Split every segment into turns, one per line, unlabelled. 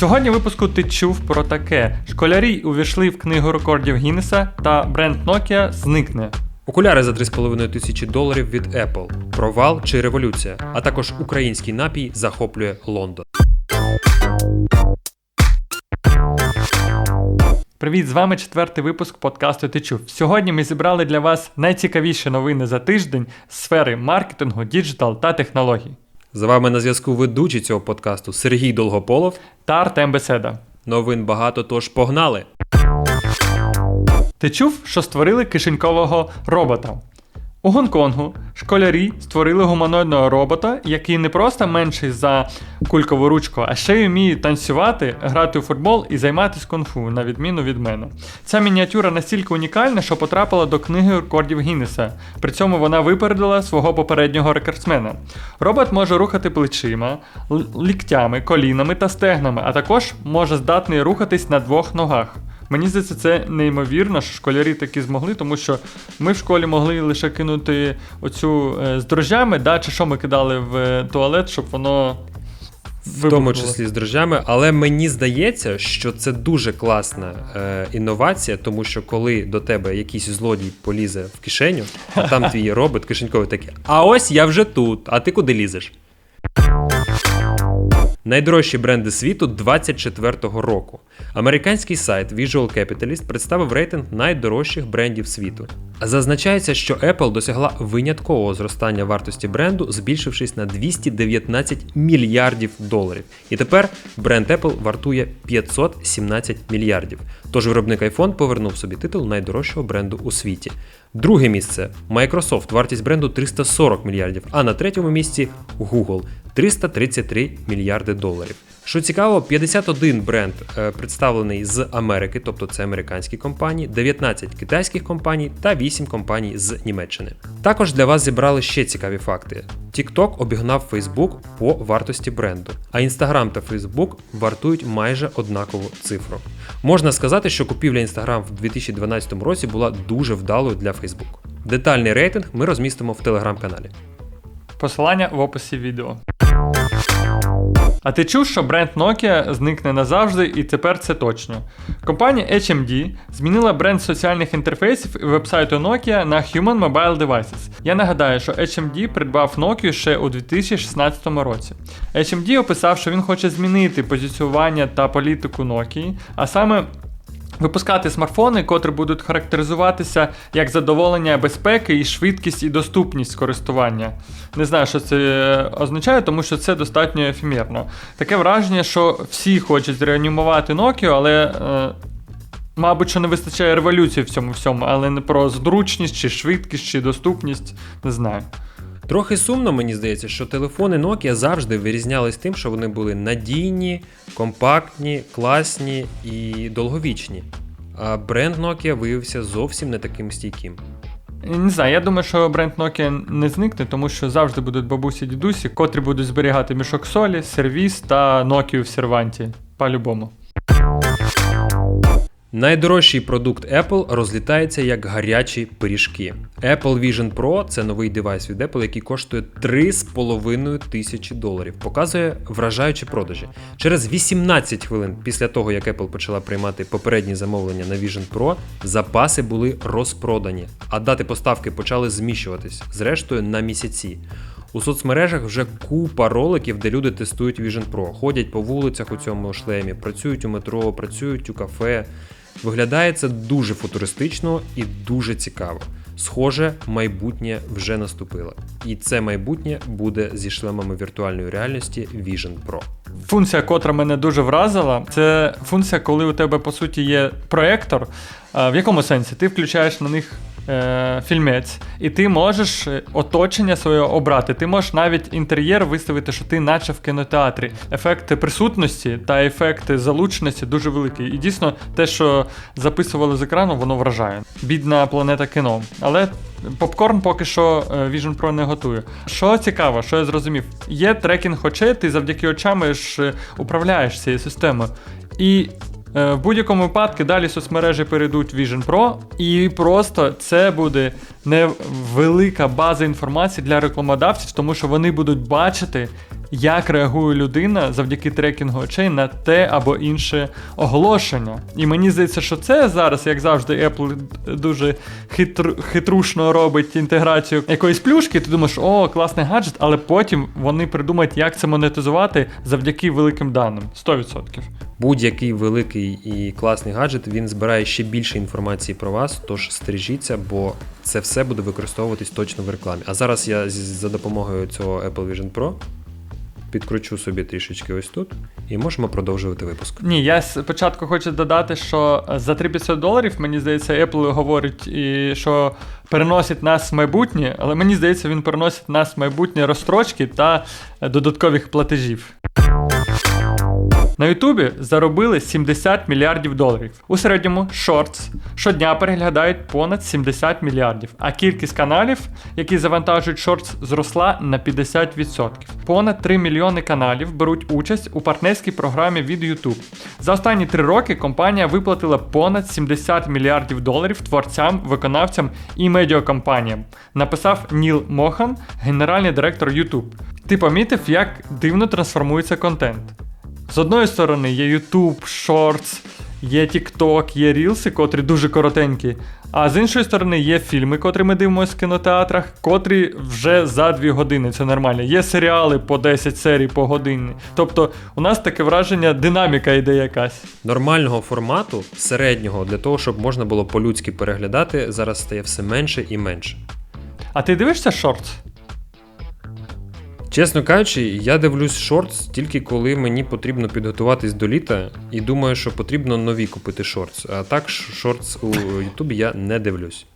Сьогодні в випуску ти чув про таке: школярі увійшли в книгу рекордів Гіннеса та бренд Nokia зникне.
Окуляри за 3,5 тисячі доларів від Apple, провал чи революція, а також український напій захоплює Лондон.
Привіт, з вами четвертий випуск подкасту Ти чув. Сьогодні ми зібрали для вас найцікавіші новини за тиждень з сфери маркетингу, діджитал та технологій.
З вами на зв'язку ведучий цього подкасту Сергій Долгополов.
Та Артем Беседа.
Новин багато, тож погнали!
Ти чув, що створили кишенькового робота? У Гонконгу школярі створили гуманоїдного робота, який не просто менший за кулькову ручку, а ще й вміє танцювати, грати у футбол і займатися кунг-фу, на відміну від мене. Ця мініатюра настільки унікальна, що потрапила до книги рекордів Гіннеса. При цьому вона випередила свого попереднього рекордсмена. Робот може рухати плечима, ліктями, колінами та стегнами, а також може здатний рухатись на двох ногах. Мені здається, це неймовірно, що школярі такі змогли, тому що ми в школі могли лише кинути оцю е, з дрожжами, да, чи що ми кидали в е, туалет, щоб воно
В тому числі з дрожжами, але мені здається, що це дуже класна е, інновація, тому що коли до тебе якийсь злодій полізе в кишеню, а там твій робот кишеньковий такий, а ось я вже тут, а ти куди лізеш? Найдорожчі бренди світу 24-го року. Американський сайт Visual Capitalist представив рейтинг найдорожчих брендів світу. Зазначається, що Apple досягла виняткового зростання вартості бренду, збільшившись на 219 мільярдів доларів. І тепер бренд Apple вартує 517 мільярдів. Тож виробник iPhone повернув собі титул найдорожчого бренду у світі. Друге місце Microsoft, вартість бренду 340 мільярдів, а на третьому місці Google 333 мільярди доларів. Що цікаво, 51 бренд е, представлений з Америки, тобто це американські компанії, 19 китайських компаній та 8 компаній з Німеччини. Також для вас зібрали ще цікаві факти. TikTok обігнав Facebook по вартості бренду, а Instagram та Facebook вартують майже однакову цифру. Можна сказати, що купівля Instagram в 2012 році була дуже вдалою для Facebook. Детальний рейтинг ми розмістимо в телеграм-каналі.
Посилання в описі відео. А ти чув, що бренд Nokia зникне назавжди, і тепер це точно. Компанія HMD змінила бренд соціальних інтерфейсів і вебсайту Nokia на Human Mobile Devices. Я нагадаю, що HMD придбав Nokia ще у 2016 році. HMD описав, що він хоче змінити позиціювання та політику Nokia, а саме Випускати смартфони, котрі будуть характеризуватися як задоволення безпеки і швидкість і доступність користування. Не знаю, що це е, означає, тому що це достатньо ефемерно. Таке враження, що всі хочуть зреанімувати Nokia, але. Е, Мабуть, що не вистачає революції в цьому всьому, але не про зручність, чи швидкість, чи доступність, не знаю.
Трохи сумно, мені здається, що телефони Nokia завжди вирізнялись тим, що вони були надійні, компактні, класні і довговічні. А бренд Nokia виявився зовсім не таким стійким.
Не знаю, я думаю, що бренд Nokia не зникне, тому що завжди будуть бабусі дідусі, котрі будуть зберігати мішок солі, сервіс та Nokia в серванті. По-любому.
Найдорожчий продукт Apple розлітається як гарячі пиріжки. Apple Vision Pro це новий девайс від Apple, який коштує 3,5 тисячі доларів. Показує вражаючі продажі. Через 18 хвилин після того, як Apple почала приймати попередні замовлення на Vision Pro, запаси були розпродані, а дати поставки почали зміщуватись, зрештою на місяці. У соцмережах вже купа роликів, де люди тестують Vision Pro, ходять по вулицях у цьому шлемі, працюють у метро, працюють у кафе. Виглядає це дуже футуристично і дуже цікаво. Схоже, майбутнє вже наступило. І це майбутнє буде зі шлемами віртуальної реальності Vision Pro.
Функція, котра мене дуже вразила, це функція, коли у тебе по суті є проектор. В якому сенсі? Ти включаєш на них е, фільмець, і ти можеш е, оточення своє обрати. Ти можеш навіть інтер'єр виставити, що ти наче в кінотеатрі. Ефекти присутності та ефекти залученості дуже великі. І дійсно, те, що записували з екрану, воно вражає. Бідна планета кіно. Але попкорн поки що е, Vision Pro не готує. Що цікаво, що я зрозумів, є трекінг очей, ти завдяки очам е, управляєш цією системою. І В будь-якому випадку далі соцмережі перейдуть в Vision Pro, і просто це буде невелика база інформації для рекламодавців, тому що вони будуть бачити як реагує людина завдяки трекінгу очей на те або інше оголошення. І мені здається, що це зараз, як завжди, Apple дуже хитр, хитрушно робить інтеграцію якоїсь плюшки. Ти думаєш, о, класний гаджет, але потім вони придумають, як це монетизувати завдяки великим даним. 100%.
Будь-який великий і класний гаджет він збирає ще більше інформації про вас, тож стережіться, бо це все буде використовуватись точно в рекламі. А зараз я за допомогою цього Apple Vision Pro підкручу собі трішечки ось тут, і можемо продовжувати випуск.
Ні, я спочатку хочу додати, що за 3500 доларів, мені здається, Apple говорить, і що переносить нас в майбутнє, але мені здається, він переносить нас в майбутнє розстрочки та е, додаткових платежів. На Ютубі заробили 70 мільярдів доларів. У середньому Shorts щодня переглядають понад 70 мільярдів, а кількість каналів, які завантажують Shorts, зросла на 50%. Понад 3 мільйони каналів беруть участь у партнерській програмі від YouTube. За останні три роки компанія виплатила понад 70 мільярдів доларів творцям, виконавцям і медіакомпаніям. Написав Ніл Мохан, генеральний директор YouTube. Ти помітив, як дивно трансформується контент. З одної сторони є YouTube, Shorts, є TikTok, є Reels, котрі дуже коротенькі. А з іншої сторони є фільми, котрі ми дивимося в кінотеатрах, котрі вже за 2 години, це нормально. Є серіали по 10 серій по годині. Тобто у нас таке враження, динаміка йде якась.
Нормального формату, середнього, для того, щоб можна було по-людськи переглядати, зараз стає все менше і менше.
А ти дивишся Shorts?
Чесно кажучи, я дивлюсь шортс тільки коли мені потрібно підготуватись до літа, і думаю, що потрібно нові купити шортс. А так шортс у Ютубі я не дивлюсь.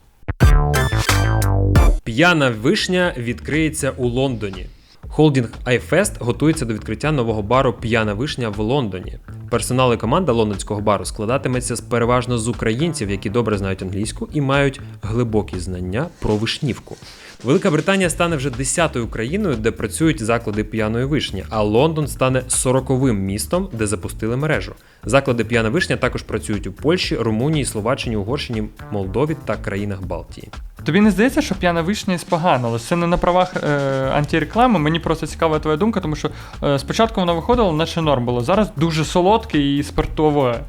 П'яна вишня відкриється у Лондоні. Холдинг iFest готується до відкриття нового бару П'яна вишня в Лондоні. Персонал і команда лондонського бару складатиметься переважно з українців, які добре знають англійську і мають глибокі знання про вишнівку. Велика Британія стане вже 10-ю країною, де працюють заклади п'яної вишні, а Лондон стане 40-вим містом, де запустили мережу. Заклади п'яна вишня також працюють у Польщі, Румунії, Словаччині, Угорщині, Молдові та країнах Балтії.
Тобі не здається, що п'яна вишня споганила? Це не на правах е, антиреклами. Мені просто цікава твоя думка, тому що е, спочатку воно виходило, наче норм було. Зараз дуже солодке і спиртове.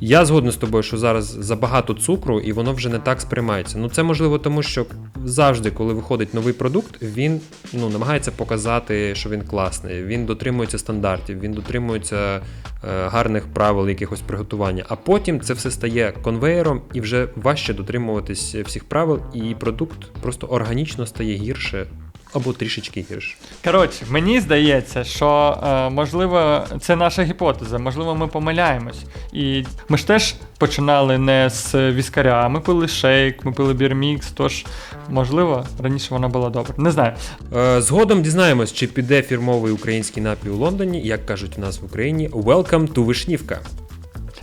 Я згоден з тобою, що зараз забагато цукру і воно вже не так сприймається. Ну це можливо тому, що завжди, коли виходить новий продукт, він ну, намагається показати, що він класний. Він дотримується стандартів, він дотримується е, гарних правил якихось приготування. А потім це все стає конвеєром і вже важче дотримуватись всіх правил, і продукт просто органічно стає гірше або трішечки гірше.
Коротше, мені здається, що е, можливо це наша гіпотеза, можливо, ми помиляємось. І ми ж теж починали не з віскаря, ми пили шейк, ми пили бірмікс, тож, можливо, раніше вона була добре. Не знаю.
Е, Згодом дізнаємось, чи піде фірмовий український напій у Лондоні, як кажуть у нас в Україні, Welcome to Вишнівка.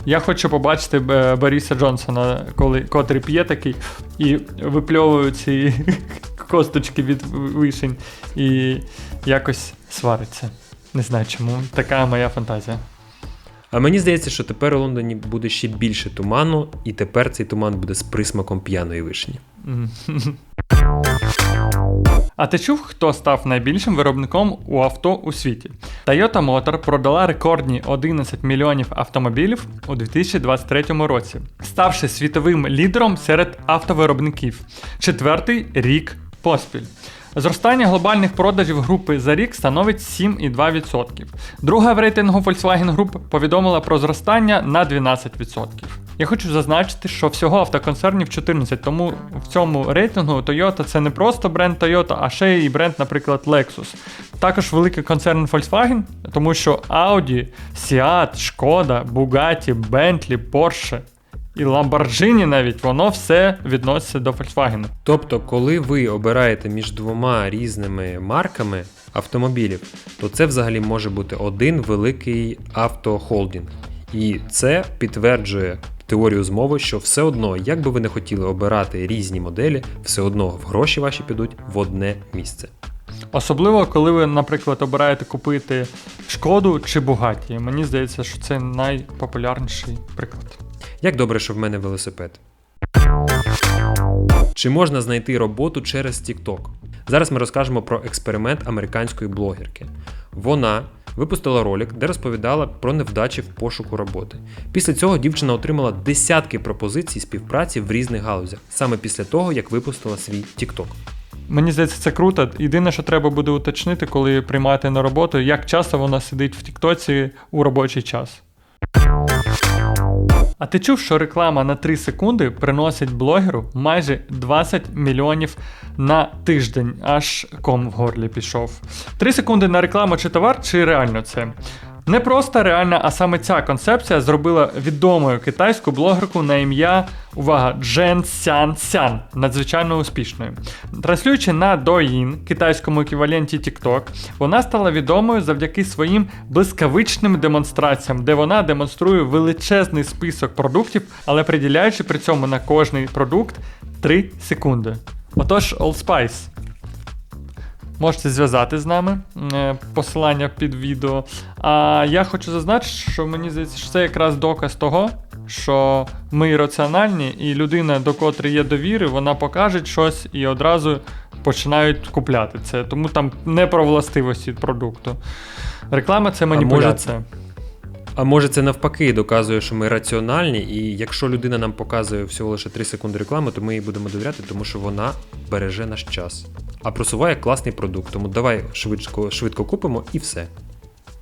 Я хочу побачити е, Бориса Джонсона, коли котрий п'є такий і випльовує ці косточки від вишень і якось свариться. Не знаю чому. Така моя фантазія.
А мені здається, що тепер у Лондоні буде ще більше туману, і тепер цей туман буде з присмаком п'яної вишні.
А ти чув, хто став найбільшим виробником у авто у світі? Toyota Motor продала рекордні 11 мільйонів автомобілів у 2023 році, ставши світовим лідером серед автовиробників. Четвертий рік поспіль. Зростання глобальних продажів групи за рік становить 7,2%. Друга в рейтингу Volkswagen Group повідомила про зростання на 12%. Я хочу зазначити, що всього автоконцернів 14, тому в цьому рейтингу Toyota це не просто бренд Toyota, а ще й бренд, наприклад, Lexus. Також великий концерн Volkswagen, тому що Audi, Seat, Шкода, Bugatti, Bentley, Porsche і Lamborghini навіть воно все відноситься до Volkswagen.
Тобто, коли ви обираєте між двома різними марками автомобілів, то це взагалі може бути один великий автохолдинг. І це підтверджує теорію змови, що все одно, як би ви не хотіли обирати різні моделі, все одно гроші ваші підуть в одне місце.
Особливо, коли ви, наприклад, обираєте купити шкоду чи Бугаті. Мені здається, що це найпопулярніший приклад.
Як добре, що в мене велосипед. Чи можна знайти роботу через TikTok? Зараз ми розкажемо про експеримент американської блогерки. Вона випустила ролик, де розповідала про невдачі в пошуку роботи. Після цього дівчина отримала десятки пропозицій співпраці в різних галузях, саме після того, як випустила свій TikTok.
Мені здається, це круто. Єдине, що треба буде уточнити, коли приймати на роботу, як часто вона сидить в Тіктоці у робочий час. А ти чув, що реклама на 3 секунди приносить блогеру майже 20 мільйонів на тиждень, аж ком в горлі пішов. 3 секунди на рекламу чи товар, чи реально це? Не просто реальна, а саме ця концепція зробила відомою китайську блогерку на ім'я увага Джен Сян Сян, надзвичайно успішною. Транслюючи на Douyin, китайському еквіваленті TikTok, вона стала відомою завдяки своїм блискавичним демонстраціям, де вона демонструє величезний список продуктів, але приділяючи при цьому на кожний продукт 3 секунди. Отож, Old Spice. Можете зв'язати з нами е, посилання під відео. А я хочу зазначити, що мені здається, що це якраз доказ того, що ми раціональні, і людина, до котрої є довіри, вона покаже щось і одразу починають купляти це. Тому там не про властивості продукту. Реклама це
може
маніпуляція.
А може це навпаки доказує, що ми раціональні, і якщо людина нам показує всього лише 3 секунди реклами, то ми їй будемо довіряти, тому що вона береже наш час. А просуває класний продукт. Тому давай швидко, швидко купимо і все.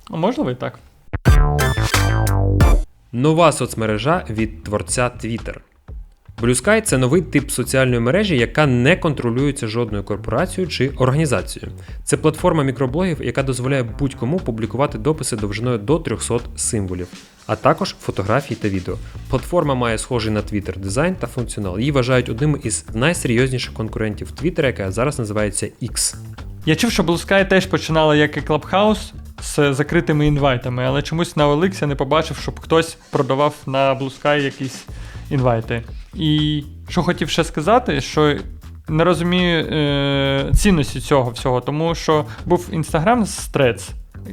А Можливо і так.
Нова соцмережа від творця Twitter. Blue Sky – це новий тип соціальної мережі, яка не контролюється жодною корпорацією чи організацією. Це платформа мікроблогів, яка дозволяє будь-кому публікувати дописи довжиною до 300 символів, а також фотографій та відео. Платформа має схожий на Twitter дизайн та функціонал. Її вважають одним із найсерйозніших конкурентів Twitter, яка зараз називається X.
Я чув, що Blue Sky теж починала як і Clubhouse з закритими інвайтами, але чомусь на OLX не побачив, щоб хтось продавав на Blue Sky якісь інвайти. І що хотів ще сказати, що не розумію е, цінності цього всього, тому що був інстаграм з Threads,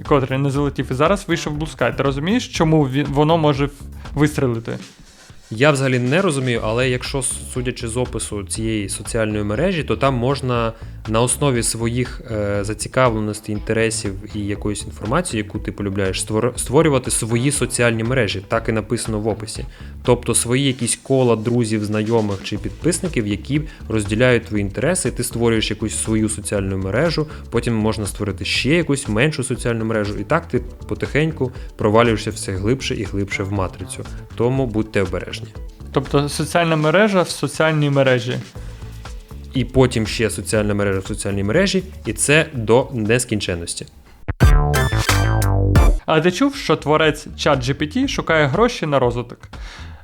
котрий не залетів, і зараз вийшов Blue Sky. Ти розумієш, чому воно може вистрелити?
Я взагалі не розумію, але якщо судячи з опису цієї соціальної мережі, то там можна на основі своїх е, зацікавленостей, інтересів і якоїсь інформації, яку ти полюбляєш, створ- створювати свої соціальні мережі, так і написано в описі. Тобто свої якісь кола друзів, знайомих чи підписників, які розділяють твої інтереси, і ти створюєш якусь свою соціальну мережу, потім можна створити ще якусь меншу соціальну мережу, і так ти потихеньку провалюєшся все глибше і глибше в матрицю. Тому будьте обережні.
Тобто соціальна мережа в соціальній мережі.
І потім ще соціальна мережа в соціальній мережі, і це до нескінченності.
А ти чув, що творець ChatGPT шукає гроші на розвиток?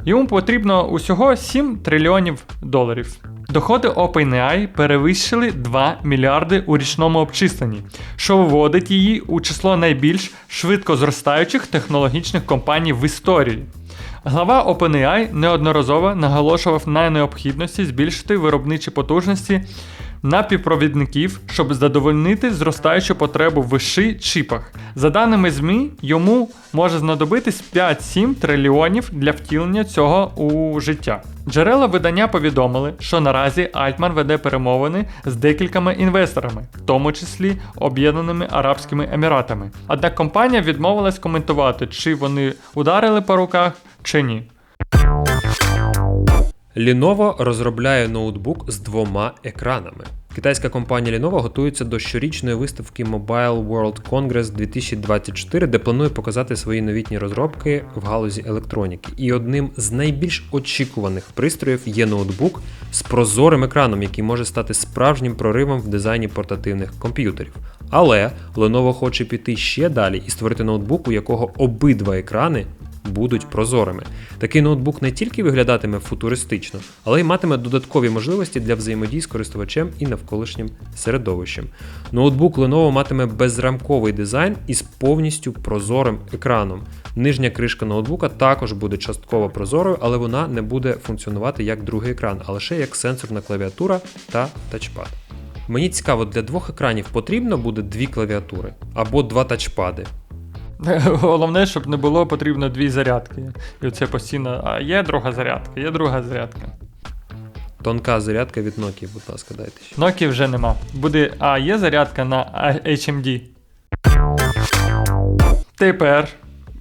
Йому потрібно усього 7 трильйонів доларів. Доходи OpenAI перевищили 2 мільярди у річному обчисленні, що виводить її у число найбільш швидко зростаючих технологічних компаній в історії. Глава OpenAI неодноразово наголошував на необхідності збільшити виробничі потужності напівпровідників, щоб задовольнити зростаючу потребу в ши чіпах. За даними ЗМІ, йому може знадобитись 5-7 трильйонів для втілення цього у життя. Джерела видання повідомили, що наразі Альтман веде перемовини з декількома інвесторами, в тому числі Об'єднаними Арабськими Еміратами. Однак компанія відмовилась коментувати, чи вони ударили по руках чи ні.
Lenovo розробляє ноутбук з двома екранами. Китайська компанія Lenovo готується до щорічної виставки Mobile World Congress 2024, де планує показати свої новітні розробки в галузі електроніки. І одним з найбільш очікуваних пристроїв є ноутбук з прозорим екраном, який може стати справжнім проривом в дизайні портативних комп'ютерів. Але Lenovo хоче піти ще далі і створити ноутбук, у якого обидва екрани будуть прозорими. Такий ноутбук не тільки виглядатиме футуристично, але й матиме додаткові можливості для взаємодії з користувачем і навколишнім середовищем. Ноутбук Lenovo матиме безрамковий дизайн із повністю прозорим екраном. Нижня кришка ноутбука також буде частково прозорою, але вона не буде функціонувати як другий екран, а лише як сенсорна клавіатура та тачпад. Мені цікаво, для двох екранів потрібно буде дві клавіатури або два тачпади.
Головне, щоб не було потрібно дві зарядки. І оце постійно, а є друга зарядка, є друга зарядка.
Тонка зарядка від Nokia, будь ласка, дайте ще.
Nokia вже нема. Буде, а є зарядка на HMD. Тепер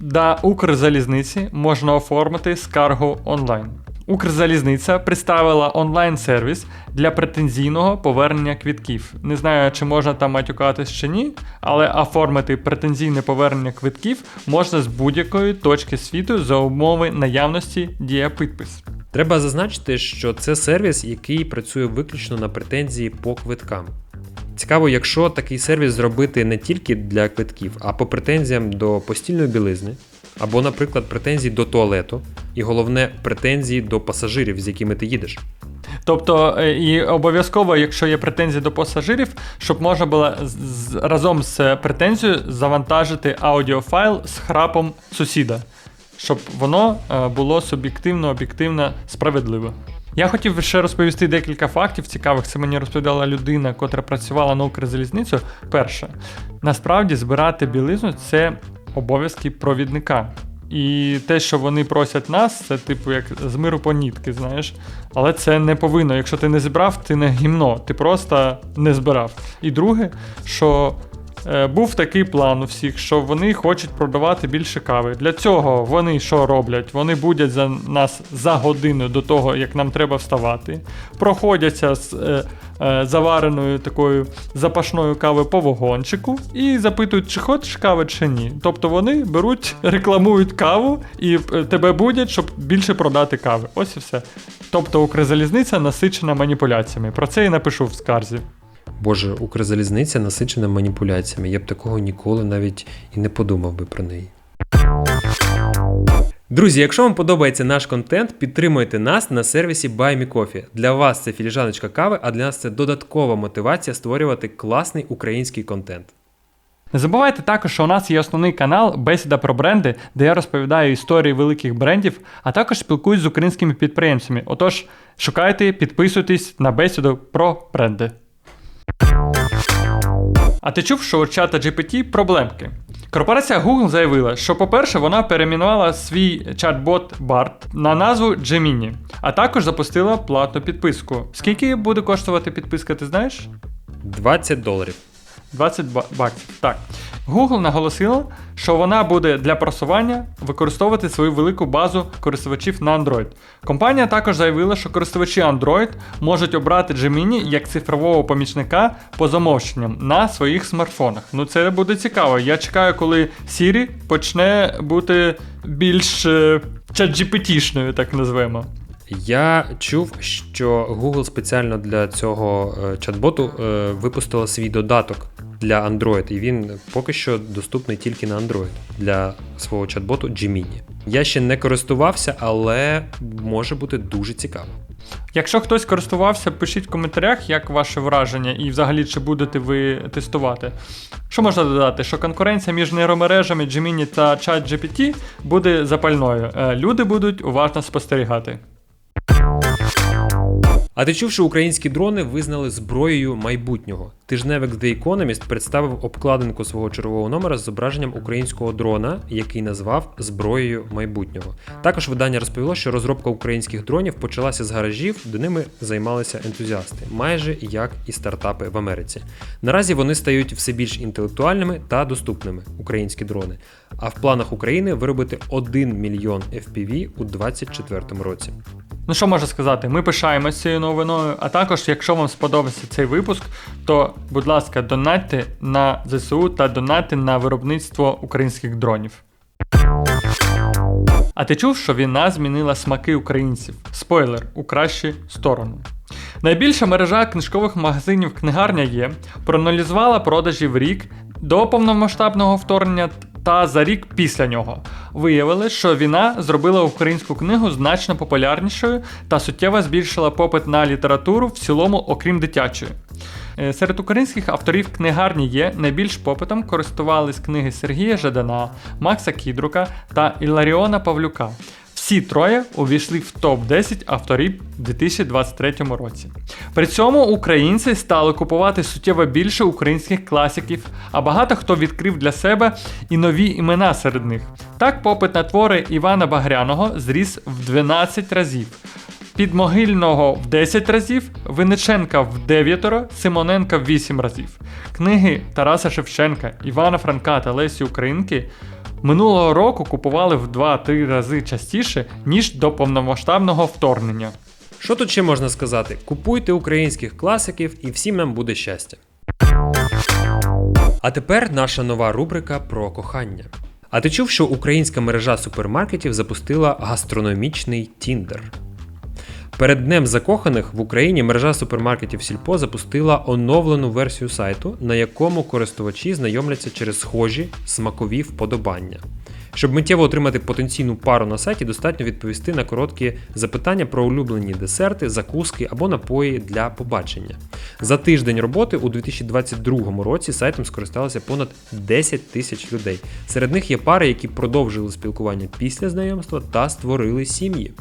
до Укрзалізниці можна оформити скаргу онлайн. Укрзалізниця представила онлайн-сервіс для претензійного повернення квитків. Не знаю, чи можна там матюкатись чи ні, але оформити претензійне повернення квитків можна з будь-якої точки світу за умови наявності дієпідпис.
Треба зазначити, що це сервіс, який працює виключно на претензії по квиткам. Цікаво, якщо такий сервіс зробити не тільки для квитків, а по претензіям до постільної білизни, або, наприклад, претензій до туалету, і головне, претензії до пасажирів, з якими ти їдеш.
Тобто, е, і обов'язково, якщо є претензії до пасажирів, щоб можна було з- разом з претензією завантажити аудіофайл з храпом сусіда, щоб воно е, було суб'єктивно, об'єктивно справедливо. Я хотів ще розповісти декілька фактів цікавих. Це мені розповідала людина, котра працювала на Укрзалізницю. Перше, насправді збирати білизну це обов'язки провідника. І те, що вони просять нас, це типу як з миру по нітки, знаєш. Але це не повинно. Якщо ти не зібрав, ти не гімно, ти просто не збирав. І друге, що е, був такий план у всіх, що вони хочуть продавати більше кави. Для цього вони що роблять? Вони будять за нас за годину до того, як нам треба вставати, проходяться з е, завареною такою запашною кави по вагончику і запитують, чи хочеш кави, чи ні. Тобто вони беруть, рекламують каву і е, тебе будять, щоб більше продати кави. Ось і все. Тобто Укрзалізниця насичена маніпуляціями. Про це і напишу в скарзі.
Боже, Укрзалізниця насичена маніпуляціями. Я б такого ніколи навіть і не подумав би про неї. Друзі, якщо вам подобається наш контент, підтримуйте нас на сервісі BuyMeCoffee. Для вас це філіжаночка кави, а для нас це додаткова мотивація створювати класний український контент.
Не забувайте також, що у нас є основний канал Бесіда про бренди, де я розповідаю історії великих брендів, а також спілкуюсь з українськими підприємцями. Отож, шукайте, підписуйтесь на бесіду про бренди. А ти чув, що у чата GPT проблемки? Корпорація Google заявила, що, по-перше, вона перейменувала свій чат-бот BART на назву Gemini, а також запустила платну підписку. Скільки буде коштувати підписка, ти знаєш?
20 доларів.
20 ба- баксів. Так. Google наголосила, що вона буде для просування використовувати свою велику базу користувачів на Android. Компанія також заявила, що користувачі Android можуть обрати Gemini як цифрового помічника по замовченням на своїх смартфонах. Ну це буде цікаво. Я чекаю, коли Siri почне бути більш е, чат-GPT-шною, так назвемо.
Я чув, що Google спеціально для цього е, чат-боту е, випустила свій додаток для Android, і він поки що доступний тільки на Android для свого чат-боту Gemini. Я ще не користувався, але може бути дуже цікаво.
Якщо хтось користувався, пишіть в коментарях, як ваше враження, і взагалі чи будете ви тестувати. Що можна додати? Що конкуренція між нейромережами Gemini та ChatGPT буде запальною. Е, Люди будуть уважно спостерігати.
А ти чув, що українські дрони визнали зброєю майбутнього? Тижневик The Economist представив обкладинку свого чергового номера з зображенням українського дрона, який назвав зброєю майбутнього. Також видання розповіло, що розробка українських дронів почалася з гаражів, де ними займалися ентузіасти, майже як і стартапи в Америці. Наразі вони стають все більш інтелектуальними та доступними українські дрони. А в планах України виробити 1 мільйон FPV у 2024 році.
Ну що можу сказати? Ми пишаємося цією новиною. А також, якщо вам сподобався цей випуск, то, будь ласка, донатьте на ЗСУ та донатьте на виробництво українських дронів. А ти чув, що війна змінила смаки українців? Спойлер у кращу сторону. Найбільша мережа книжкових магазинів книгарня є проаналізувала продажі в рік до повномасштабного вторгнення та за рік після нього. Виявили, що війна зробила українську книгу значно популярнішою та суттєво збільшила попит на літературу в цілому, окрім дитячої. Е, Серед українських авторів книгарні є найбільш попитом користувались книги Сергія Жадана, Макса Кідрука та Іларіона Павлюка. Всі троє увійшли в топ-10 авторів у 2023 році. При цьому українці стали купувати суттєво більше українських класиків, а багато хто відкрив для себе і нові імена серед них. Так, попит на твори Івана Багряного зріс в 12 разів. Підмогильного в 10 разів, Винниченка в 9, Симоненка в 8 разів. Книги Тараса Шевченка, Івана Франка та Лесі Українки минулого року купували в 2-3 рази частіше, ніж до повномасштабного вторгнення.
Що тут ще можна сказати? Купуйте українських класиків і всім нам буде щастя. А тепер наша нова рубрика про кохання. А ти чув, що українська мережа супермаркетів запустила гастрономічний Тіндер? Перед Днем закоханих в Україні мережа супермаркетів Сільпо запустила оновлену версію сайту, на якому користувачі знайомляться через схожі смакові вподобання. Щоб миттєво отримати потенційну пару на сайті, достатньо відповісти на короткі запитання про улюблені десерти, закуски або напої для побачення. За тиждень роботи у 2022 році сайтом скористалося понад 10 тисяч людей. Серед них є пари, які продовжили спілкування після знайомства та створили сім'ї.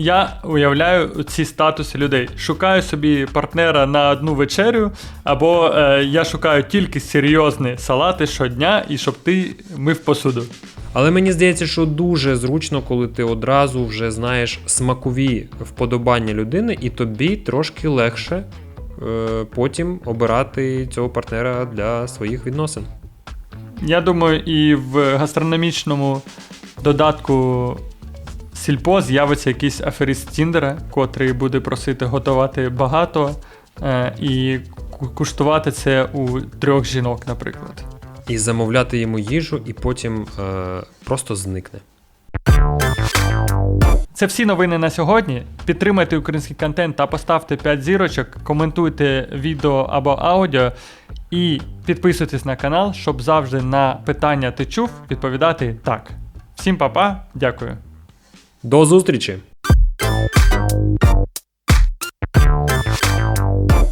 Я уявляю ці статуси людей. Шукаю собі партнера на одну вечерю, або е, я шукаю тільки серйозні салати щодня, і щоб ти мив посуду.
Але мені здається, що дуже зручно, коли ти одразу вже знаєш смакові вподобання людини, і тобі трошки легше е, потім обирати цього партнера для своїх відносин.
Я думаю, і в гастрономічному додатку Сільпо з'явиться якийсь аферіст Тіндера, котрий буде просити готувати багато е, і куштувати це у трьох жінок, наприклад.
І замовляти йому їжу, і потім е, просто зникне.
Це всі новини на сьогодні. Підтримайте український контент та поставте 5 зірочок, коментуйте відео або аудіо і підписуйтесь на канал, щоб завжди на питання ти чув відповідати так. Всім па-па, дякую.
До зустрічі!